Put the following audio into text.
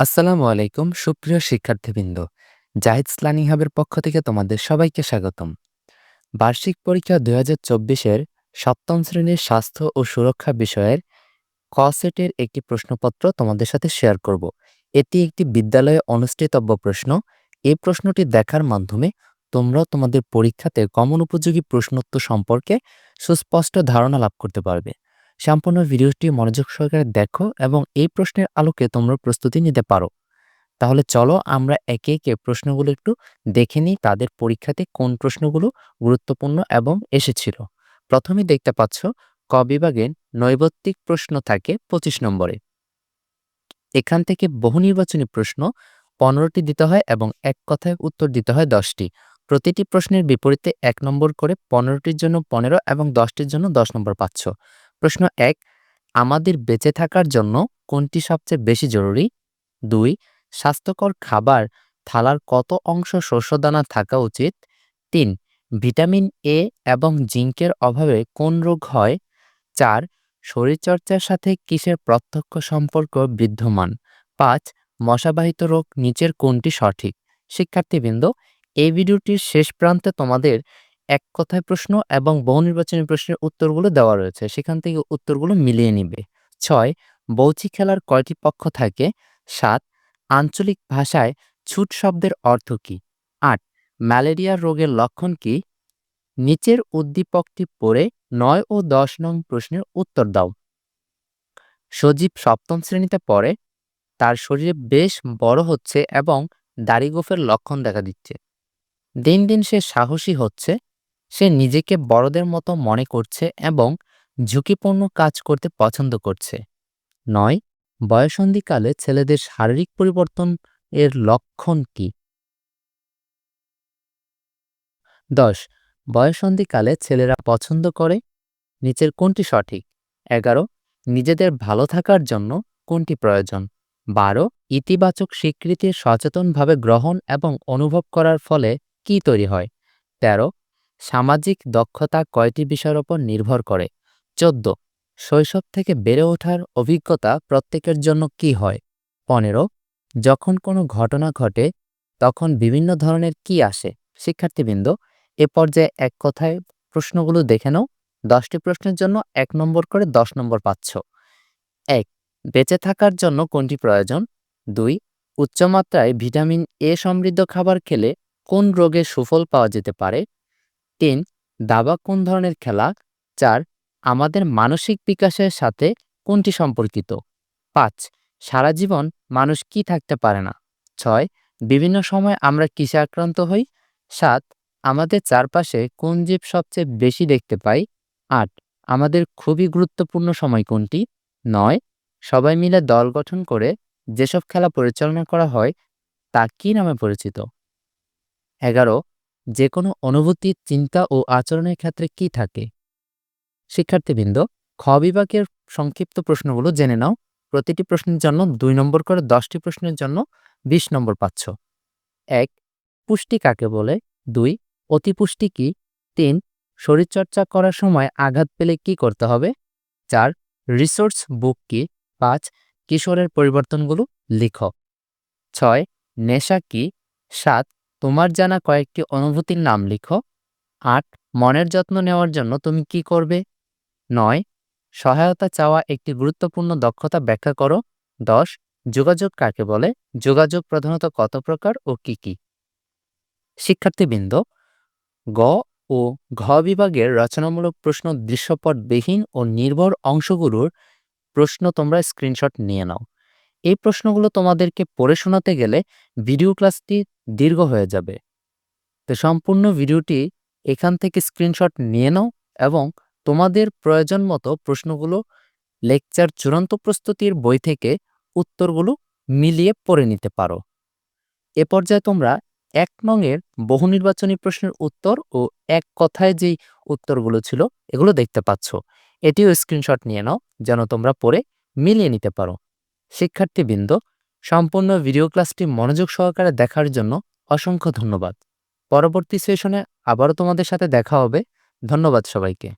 আসসালামু আলাইকুম, সুপ্রিয় শিক্ষার্থীবৃন্দ। জাহিদ স্লানি হাবের পক্ষ থেকে তোমাদের সবাইকে স্বাগতম। বার্ষিক পরীক্ষা দুই হাজার চব্বিশের সপ্তম শ্রেণির স্বাস্থ্য ও সুরক্ষা বিষয়ের ক সেটের একটি প্রশ্নপত্র তোমাদের সাথে শেয়ার করব। এটি একটি বিদ্যালয়ে অনুষ্ঠিতব্য প্রশ্ন। এই প্রশ্নটি দেখার মাধ্যমে তোমরা তোমাদের পরীক্ষাতে কমন উপযোগী প্রশ্নোত্তর সম্পর্কে সুস্পষ্ট ধারণা লাভ করতে পারবে। সম্পূর্ণ ভিডিওটি মনোযোগ সহকারে দেখো এবং এই প্রশ্নের আলোকে তোমরা প্রস্তুতি নিতে পারো। তাহলে চলো আমরা একে একে প্রশ্নগুলো একটু দেখে নিই, তাদের পরীক্ষাতে কোন প্রশ্নগুলো গুরুত্বপূর্ণ এবং এসেছিল। প্রথমে দেখতে পাচ্ছ, ক বিভাগের নৈবত্তিক প্রশ্ন থাকে পঁচিশ নম্বরে। এখান থেকে বহু নির্বাচনী প্রশ্ন পনেরোটি দিতে হয় এবং এক কথায় উত্তর দিতে হয় দশটি। প্রতিটি প্রশ্নের বিপরীতে এক নম্বর করে পনেরোটির জন্য পনেরো এবং দশটির জন্য দশ নম্বর পাচ্ছ। প্রশ্ন এক, আমাদের বেঁচে থাকার জন্য কোনটি সবচেয়ে বেশি জরুরি? দুই, স্বাস্থ্যকর খাবার থালার কত অংশ শস্যদানা থাকা উচিত? তিন, ভিটামিন এ এবং জিঙ্কের অভাবে কোন রোগ হয়? চার, শরীরচর্চার সাথে কিসের প্রত্যক্ষ সম্পর্ক বিদ্যমান? পাঁচ, মশাবাহিত রোগ নিচের কোনটি সঠিক? শিক্ষার্থীবৃন্দ, এই ভিডিওটির শেষ প্রান্তে তোমাদের এক কথায় প্রশ্ন এবং বহু নির্বাচনী প্রশ্নের উত্তরগুলো দেওয়া রয়েছে। সেখান থেকে উত্তরগুলো মিলিয়ে নিবে। ছয়, বৌচি খেলার কয়টি পক্ষ থাকে? সাত, আঞ্চলিক ভাষায় ছুট শব্দের অর্থ কী? আট, ম্যালেরিয়া রোগের লক্ষণ কি? নিচের উদ্দীপকটি পড়ে নয় ও দশ নং প্রশ্নের উত্তর দাও। সজীব সপ্তম শ্রেণীতে পড়ে। তার শরীরে বেশ বড় হচ্ছে এবং দাড়িগোফের লক্ষণ দেখা দিচ্ছে। দিন দিন সে সাহসী হচ্ছে। সে নিজেকে বড়দের মতো মনে করছে এবং ঝুঁকিপূর্ণ কাজ করতে পছন্দ করছে। নয়, বয়সন্ধিকালে ছেলেদের শারীরিক পরিবর্তন এর লক্ষণ কি? দশ, বয়সন্ধিকালে ছেলেরা পছন্দ করে? নিচের কোনটি সঠিক? এগারো, নিজেদের ভালো থাকার জন্য কোনটি প্রয়োজন? বারো, ইতিবাচক স্বীকৃতির সচেতনভাবে গ্রহণ এবং অনুভব করার ফলে কি তৈরি হয়? তেরো সামাজিক দক্ষতা কয়টি বিষয়ের ওপর নির্ভর করে? চোদ্দ, শৈশব থেকে বেড়ে ওঠার অভিজ্ঞতা প্রত্যেকের জন্য কি হয়? পনেরো, যখন কোনো ঘটনা ঘটে, তখন বিভিন্ন ধরনের কি আসে? শিক্ষার্থীবৃন্দ, এ পর্যায়ে এক কথায় প্রশ্নগুলো দেখে নাও। দশটি প্রশ্নের জন্য এক নম্বর করে দশ নম্বর পাচ্ছ। এক, বেঁচে থাকার জন্য কোনটি প্রয়োজন? দুই, উচ্চমাত্রায় ভিটামিন এ সমৃদ্ধ খাবার খেলে কোন রোগে সুফল পাওয়া যেতে পারে? তিন, দাবা কোন ধরনের খেলা? চার, আমাদের মানসিক বিকাশের সাথে কোনটি সম্পর্কিত? পাঁচ, সারা জীবন মানুষ কি থাকতে পারে না? ছয়, বিভিন্ন সময় আমরা কিসে আক্রান্ত হই? সাত, আমাদের চারপাশে কোন জীব সবচেয়ে বেশি দেখতে পাই? আট, আমাদের খুবই গুরুত্বপূর্ণ সময় কোনটি? নয়, সবাই মিলে দল গঠন করে যেসব খেলা পরিচালনা করা হয় তা কি নামে পরিচিত? এগারো যে কোনো অনুভূতি, চিন্তা ও আচরণের ক্ষেত্রে কি থাকে? শিক্ষার্থীবৃন্দ, খ বিভাগের সংক্ষিপ্ত প্রশ্নগুলো জেনে নাও। প্রতিটি প্রশ্নের জন্য দুই নম্বর করে দশটি প্রশ্নের জন্য ২০ নম্বর পাচ্ছ। এক, পুষ্টি কাকে বলে? দুই অতিপুষ্টি কি? তিন, শরীরচর্চা করার সময় আঘাত পেলে কি করতে হবে? চার, রিসোর্স বুক কি? পাঁচ, কিশোরের পরিবর্তনগুলো লিখ। ছয়, নেশা কি? সাত তোমার জানা কয়েকটি অনুভূতির নাম লিখো। আট, মনের যত্ন নেওয়ার জন্য তুমি কি করবে? নয়, সহায়তা চাওয়া একটি গুরুত্বপূর্ণ দক্ষতা ব্যাখ্যা করো। দশ, যোগাযোগ কাকে বলে? যোগাযোগ প্রধানত কত প্রকার ও কি কি? শিক্ষার্থীবৃন্দ, গ ও ঘ বিভাগের রচনামূলক প্রশ্ন দৃশ্যপটবিহীন ও নির্ভর অংশগুলোর প্রশ্ন তোমরা স্ক্রিনশট নিয়ে নাও। এই প্রশ্নগুলো তোমাদেরকে পড়ে শোনাতে গেলে ভিডিও ক্লাসটি দীর্ঘ হয়ে যাবে। তো সম্পূর্ণ ভিডিওটি এখান থেকে স্ক্রিনশট নিয়ে নাও এবং তোমাদের প্রয়োজন মতো প্রশ্নগুলো লেকচার চূড়ান্ত প্রস্তুতির বই থেকে উত্তরগুলো মিলিয়ে পড়ে নিতে পারো। এ পর্যায়ে তোমরা এক নংয়ের বহু নির্বাচনী প্রশ্নের উত্তর ও এক কথায় যেই উত্তরগুলো ছিল এগুলো দেখতে পাচ্ছ। এটিও স্ক্রিনশট নিয়ে নাও যেন তোমরা পড়ে মিলিয়ে নিতে পারো। শিক্ষার্থীবৃন্দ, সম্পূর্ণ ভিডিও ক্লাসটি মনোযোগ সহকারে দেখার জন্য অসংখ্য ধন্যবাদ। পরবর্তী সেশনে আবারও তোমাদের সাথে দেখা হবে। ধন্যবাদ সবাইকে।